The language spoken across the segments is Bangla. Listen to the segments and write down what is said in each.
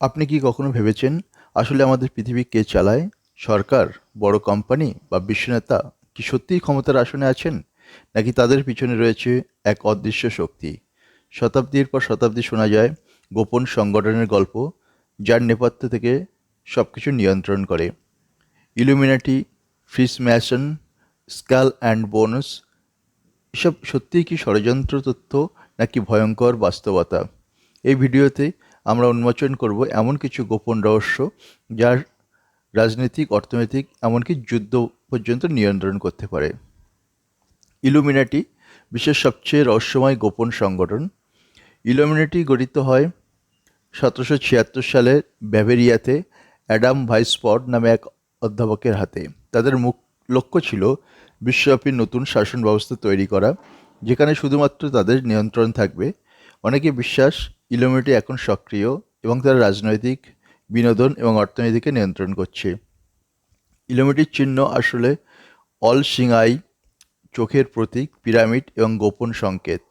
আপনি কি কখনো ভেবেছেন আসলে আমাদের পৃথিবী কে চালায়? সরকার, বড় কোম্পানি বা বিশ্বনেতা কি সত্যিই ক্ষমতার আসনে আছেন? নাকি তাদের পিছনে রয়েছে এক অদৃশ্য শক্তি? শতাব্দীর পর শতাব্দী শোনা যায়, গোপন সংগঠনের গল্প যার নেপথ্য থেকে সব কিছু নিয়ন্ত্রণ করে। Illuminati freemasons, skull and bones, এসব সত্যিই কি ষড়যন্ত্র তথ্য নাকি ভয়ঙ্কর বাস্তবতা? এই ভিডিওতে আমরা উন্মোচন করব এমন কিছু গোপন রহস্য যার রাজনৈতিক, অর্থনৈতিক, এমনকি যুদ্ধ পর্যন্ত নিয়ন্ত্রণ করতে পারে। ইলুমিনাটি বিশ্বের সবচেয়ে রহস্যময় গোপন সংগঠন। ইলুমিনাটি গঠিত হয় সতেরোশো ছিয়াত্তর সালে ব্যাভেরিয়াতে অ্যাডাম ভাইসপড নামে এক অধ্যাপকের হাতে। তাদের মুখ, লক্ষ্য ছিল বিশ্বব্যাপী নতুন শাসন ব্যবস্থা তৈরি করা, যেখানে শুধুমাত্র তাদের নিয়ন্ত্রণ থাকবে। অনেকে বিশ্বাস ইলোমিটি এখন সক্রিয় এবং তারা রাজনৈতিক বিনোদন এবং অর্থনীতিকে নিয়ন্ত্রণ করছে। ইলোমিটির চিহ্ন আসলে অল সিংআই চোখের প্রতীক, পিরামিড এবং গোপন সংকেত।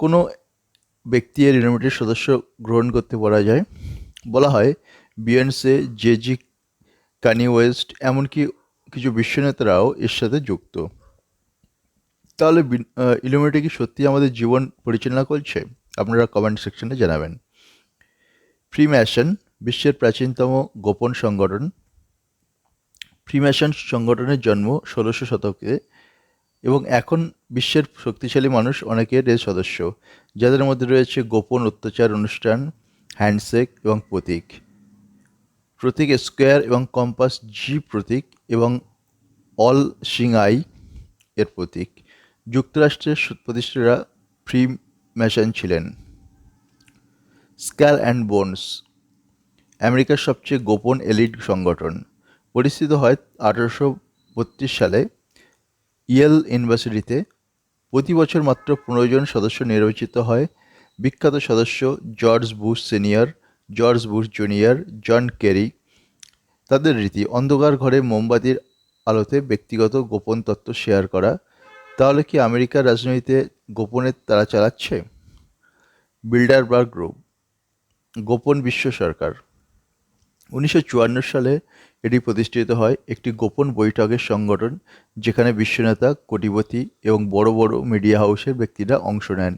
কোনো ব্যক্তি এর ইলোমিটির সদস্য গ্রহণ করতে পারা যায়, বলা হয় বিয়ন্সে, জেজি, কানি ওয়েস্ট, এমনকি কিছু বিশ্বনেতারাও এর সাথে যুক্ত। তাহলে ইলুমিনাটি কি সত্যি আমাদের জীবন পরিচালনা করছে? আপনারা কমেন্ট সেকশনে জানাবেন। ফ্রিম্যাশন বিশ্বের প্রাচীনতম গোপন সংগঠন। ফ্রিম্যাশন সংগঠনের জন্ম ষোলোশো শতকে এবং এখন বিশ্বের শক্তিশালী মানুষ অনেকের এর সদস্য, যাদের মধ্যে রয়েছে গোপন অত্যাচার অনুষ্ঠান হ্যান্ডশেক এবং প্রতীক। প্রতীক স্কোয়ার এবং কম্পাস জি প্রতীক এবং অল সিং আই এর প্রতীক। যুক্তরাষ্ট্রের প্রতিষ্ঠারা ফ্রি ম্যাশন ছিলেন। স্ক্যাল অ্যান্ড বোনস আমেরিকার সবচেয়ে গোপন এলিট সংগঠন পরিস্থিত হয় আঠারোশো বত্রিশ সালে ইয়েল ইউনিভার্সিটিতে। প্রতি বছর মাত্র পনেরো জন সদস্য নির্বাচিত হয়। বিখ্যাত সদস্য George Bush senior, George Bush junior, John Kerry. তাদের রীতি, অন্ধকার ঘরে মোমবাতির আলোতে ব্যক্তিগত গোপন তথ্য শেয়ার করা। তাহলে কি আমেরিকার রাজনীতিতে গোপনে তারা চালাচ্ছে? বিল্ডারবার্গ গ্রুপ, গোপন বিশ্ব সরকার। উনিশশো চুয়ান্ন সালে এটি প্রতিষ্ঠিত হয় একটি গোপন বৈঠকের সংগঠন, যেখানে বিশ্বনেতা, কোটিপতি এবং বড় বড় মিডিয়া হাউসের ব্যক্তিরা অংশ নেন।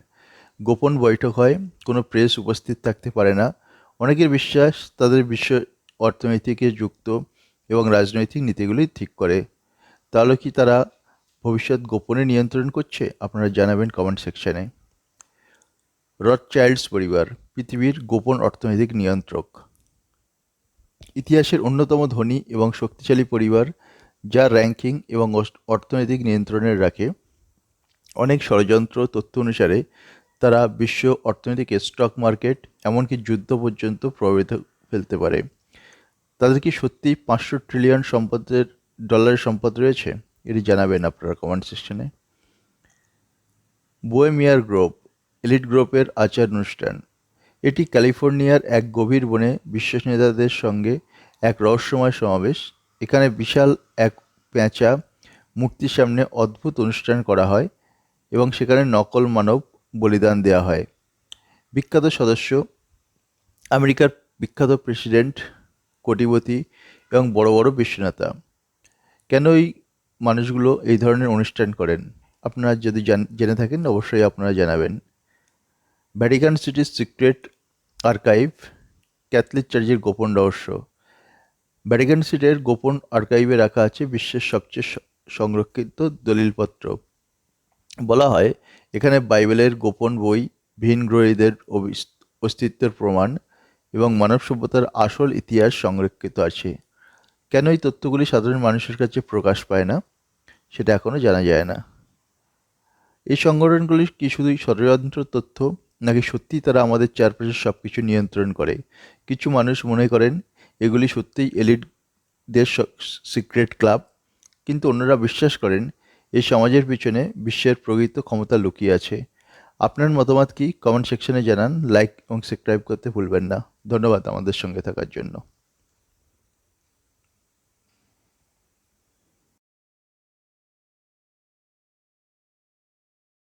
গোপন বৈঠক হয়, কোনো প্রেস উপস্থিত থাকতে পারে না। অনেকের বিশ্বাস, তাদের বিশ্ব অর্থনীতিকে যুক্ত এবং রাজনৈতিক নীতিগুলি ঠিক করে। তাহলে কি তারা ভবিষ্যৎ গোপনে নিয়ন্ত্রণ করছে? আপনারা জানাবেন কমেন্ট সেকশানে রথ চাইল্ডস পরিবার, পৃথিবীর গোপন অর্থনৈতিক নিয়ন্ত্রক। ইতিহাসের অন্যতম ধনী এবং শক্তিশালী পরিবার, যা র্যাঙ্কিং এবং অর্থনৈতিক নিয়ন্ত্রণের রাখে, অনেক ষড়যন্ত্র তথ্য অনুসারে তারা বিশ্ব অর্থনৈতিক স্টক মার্কেট, এমনকি যুদ্ধ পর্যন্ত প্রভাবিত ফেলতে পারে। তাদের কি সত্যি পাঁচশো ট্রিলিয়ন সম্পদের ডলারের সম্পদ রয়েছে? এটি জানাবেন আপনারা কমেন্ট সেকশনে। বোয়েমিয়ার গ্রুপ এলিট গ্রুপের আচার অনুষ্ঠান। এটি ক্যালিফোর্নিয়ার এক গভীর বনে বিশ্বাস নেতাদের সঙ্গে এক রহস্যময় সমাবেশ। এখানে বিশাল এক পেঁচা মূর্তির সামনে অদ্ভুত অনুষ্ঠান করা হয় এবং সেখানে নকল মানব বলিদান দেওয়া হয়। বিখ্যাত সদস্য, আমেরিকার বিখ্যাত প্রেসিডেন্ট, কোটিপতি এবং বড় বড় বিশ্বনেতা। কেন এই মানুষগুলো এই ধরনের অনুষ্ঠান করেন? আপনারা যদি জেনে থাকেন, অবশ্যই আপনারা জানাবেন। ভ্যাটিকান সিটির সিক্রেট আর্কাইভ ক্যাথলিক চার্চের গোপন রহস্য ভ্যাটিকান সিটির গোপন আর্কাইভে রাখা আছে বিশ্বের সবচেয়ে সংরক্ষিত দলিলপত্র। বলা হয়, এখানে বাইবেলের গোপন বই, ভিনগ্রহীদের অস্তিত্বের প্রমাণ এবং মানব সভ্যতার আসল ইতিহাস সংরক্ষিত আছে। কেন এই তথ্যগুলি সাধারণ মানুষের কাছে প্রকাশ পায় না, সেটা এখনও জানা যায় না। এই সংগঠনগুলি কি শুধুই ষড়যন্ত্র তথ্য নাকি সত্যি তারা আমাদের চারপাশের সব কিছু নিয়ন্ত্রণ করে? কিছু মানুষ মনে করেন, এগুলি সত্যিই এলিটদের সিক্রেট ক্লাব কিন্তু অন্যরা বিশ্বাস করেন, এই সমাজের পিছনে বিশ্বের প্রকৃত ক্ষমতা লুকিয়ে আছে। আপনার মতামত কি? কমেন্ট সেকশনে জানান লাইক এবং সাবস্ক্রাইব করতে ভুলবেন না। ধন্যবাদ আমাদের সঙ্গে থাকার জন্য।